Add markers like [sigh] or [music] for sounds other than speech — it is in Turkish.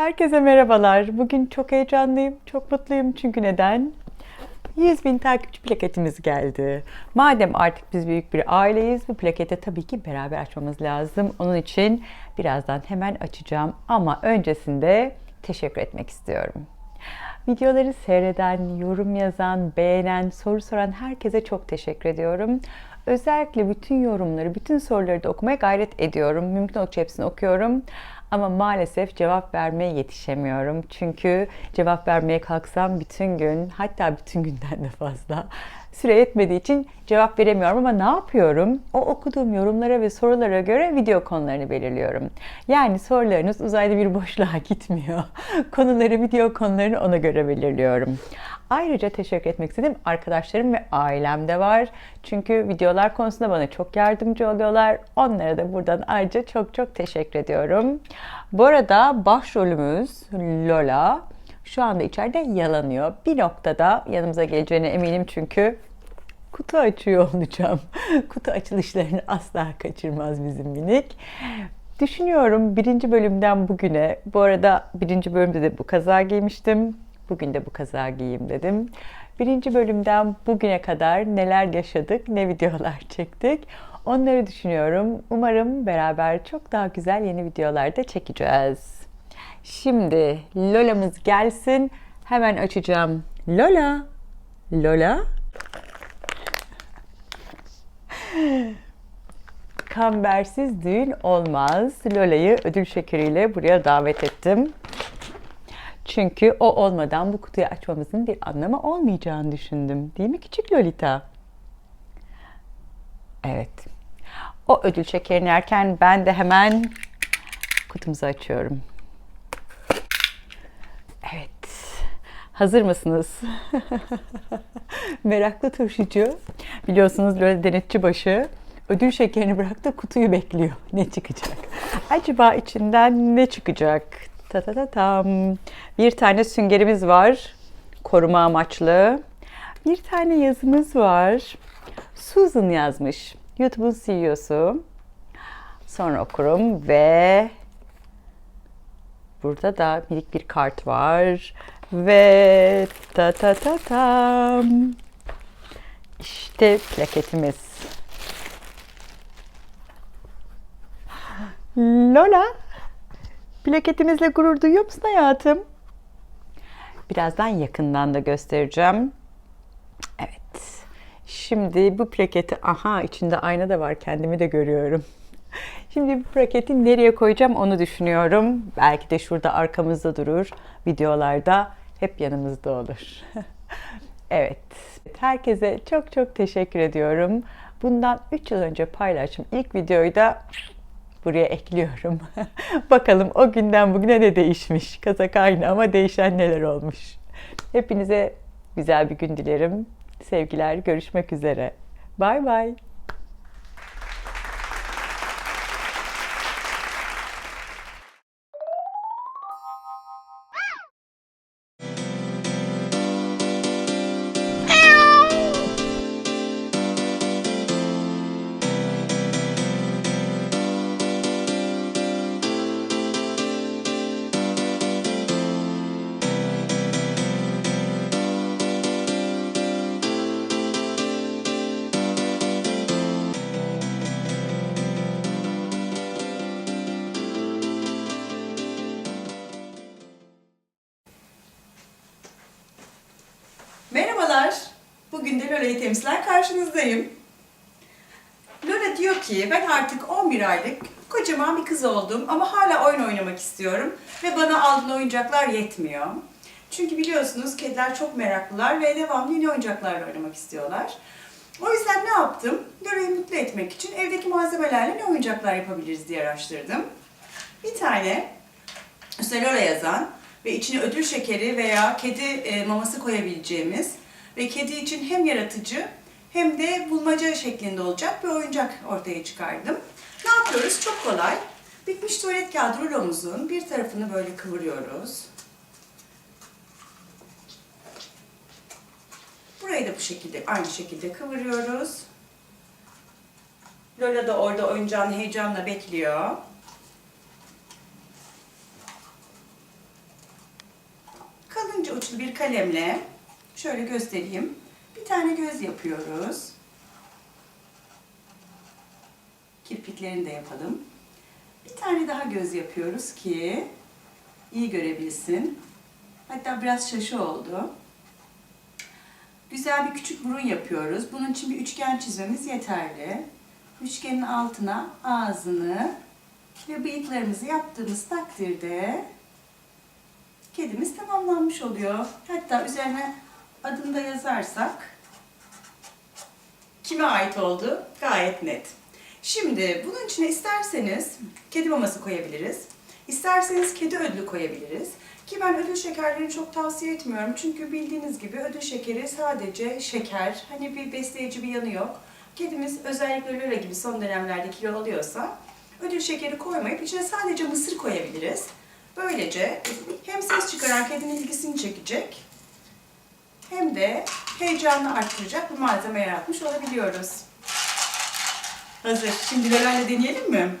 Herkese merhabalar. Bugün çok heyecanlıyım, çok mutluyum. Çünkü neden? 100 bin takipçi plaketimiz geldi. Madem artık biz büyük bir aileyiz, bu plaketi tabii ki beraber açmamız lazım. Onun için birazdan hemen açacağım. Ama öncesinde teşekkür etmek istiyorum. Videoları seyreden, yorum yazan, beğenen, soru soran herkese çok teşekkür ediyorum. Özellikle bütün yorumları, bütün soruları da okumaya gayret ediyorum. Mümkün oldukça hepsini okuyorum. Ama maalesef cevap vermeye yetişemiyorum. Çünkü cevap vermeye kalksam bütün gün, hatta bütün günden de fazla süre yetmediği için cevap veremiyorum ama ne yapıyorum? O okuduğum yorumlara ve sorulara göre video konularını belirliyorum. Yani sorularınız uzayda bir boşluğa [laughs] gitmiyor. Konuları, video konularını ona göre belirliyorum. Ayrıca teşekkür etmek istedim arkadaşlarım ve ailem de var. Çünkü videolar konusunda bana çok yardımcı oluyorlar. Onlara da buradan ayrıca çok çok teşekkür ediyorum. Bu arada başrolümüz Lola şu anda içeride yalanıyor. Bir noktada yanımıza geleceğine eminim çünkü kutu açıyor olacağım. [laughs] kutu açılışlarını asla kaçırmaz bizim minik. Düşünüyorum birinci bölümden bugüne, bu arada birinci bölümde de bu kaza giymiştim. Bugün de bu kaza giyeyim dedim. Birinci bölümden bugüne kadar neler yaşadık, ne videolar [laughs] çektik. Onları düşünüyorum. Umarım beraber çok daha güzel yeni videolar da çekeceğiz. Şimdi Lola'mız gelsin. Hemen açacağım. Lola. Lola. Kambersiz düğün olmaz. Lola'yı ödül şekeriyle buraya davet ettim. Çünkü o olmadan bu kutuyu açmamızın bir anlamı olmayacağını düşündüm. Değil mi küçük Lolita? Evet. O ödül şekerini yerken ben de hemen kutumuzu açıyorum. Evet. Hazır mısınız? [laughs] Meraklı turşucu. Biliyorsunuz Lola denetçi başı ödül şekerini bıraktı kutuyu bekliyor. Ne çıkacak? Acaba içinden ne çıkacak? Ta ta ta tam. Bir tane süngerimiz var. Koruma amaçlı. Bir tane yazımız var. Susan yazmış. YouTube'un CEO'su. Sonra okurum ve burada da minik bir kart var. Ve ta ta ta tam. İşte plaketimiz. Lola, plaketimizle gurur duyuyor musun hayatım? Birazdan yakından da göstereceğim. Evet. Şimdi bu plaketi, aha içinde ayna da var kendimi de görüyorum. Şimdi bu plaketi nereye koyacağım onu düşünüyorum. Belki de şurada arkamızda durur. Videolarda hep yanımızda olur. [laughs] evet. Herkese çok çok teşekkür ediyorum. Bundan 3 yıl önce paylaştığım ilk videoyu da buraya ekliyorum. [laughs] Bakalım o günden bugüne ne değişmiş. Kazak aynı ama değişen neler olmuş. Hepinize güzel bir gün dilerim. Sevgiler, görüşmek üzere. Bay bay. Merhabalar. Bugün de Lola'yı temsilen karşınızdayım. Lola diyor ki ben artık 11 aylık kocaman bir kız oldum ama hala oyun oynamak istiyorum ve bana aldığın oyuncaklar yetmiyor. Çünkü biliyorsunuz kediler çok meraklılar ve devamlı yeni oyuncaklarla oynamak istiyorlar. O yüzden ne yaptım? Lola'yı mutlu etmek için evdeki malzemelerle ne oyuncaklar yapabiliriz diye araştırdım. Bir tane üstüne Lola yazan ve içine ödül şekeri veya kedi e, maması koyabileceğimiz ve kedi için hem yaratıcı hem de bulmaca şeklinde olacak bir oyuncak ortaya çıkardım. Ne yapıyoruz? Çok kolay. Bitmiş tuvalet kağıdı rulomuzun bir tarafını böyle kıvırıyoruz. Burayı da bu şekilde, aynı şekilde kıvırıyoruz. Lola da orada oyuncağını heyecanla bekliyor. Uçlu bir kalemle şöyle göstereyim. Bir tane göz yapıyoruz. Kirpiklerini de yapalım. Bir tane daha göz yapıyoruz ki iyi görebilsin. Hatta biraz şaşı oldu. Güzel bir küçük burun yapıyoruz. Bunun için bir üçgen çizmemiz yeterli. Üçgenin altına ağzını ve bıyıklarımızı yaptığımız takdirde kedimiz tamamlanmış oluyor. Hatta üzerine adını da yazarsak kime ait oldu gayet net. Şimdi bunun içine isterseniz kedi maması koyabiliriz. İsterseniz kedi ödülü koyabiliriz. Ki ben ödül şekerlerini çok tavsiye etmiyorum. Çünkü bildiğiniz gibi ödül şekeri sadece şeker. Hani bir besleyici bir yanı yok. Kedimiz özellikle Lola gibi son dönemlerde kilo alıyorsa ödül şekeri koymayıp içine sadece mısır koyabiliriz. Böylece hem ses çıkaran kedinin ilgisini çekecek hem de heyecanını arttıracak bir malzeme yaratmış olabiliyoruz. Hazır. Şimdi Lola'yla deneyelim mi?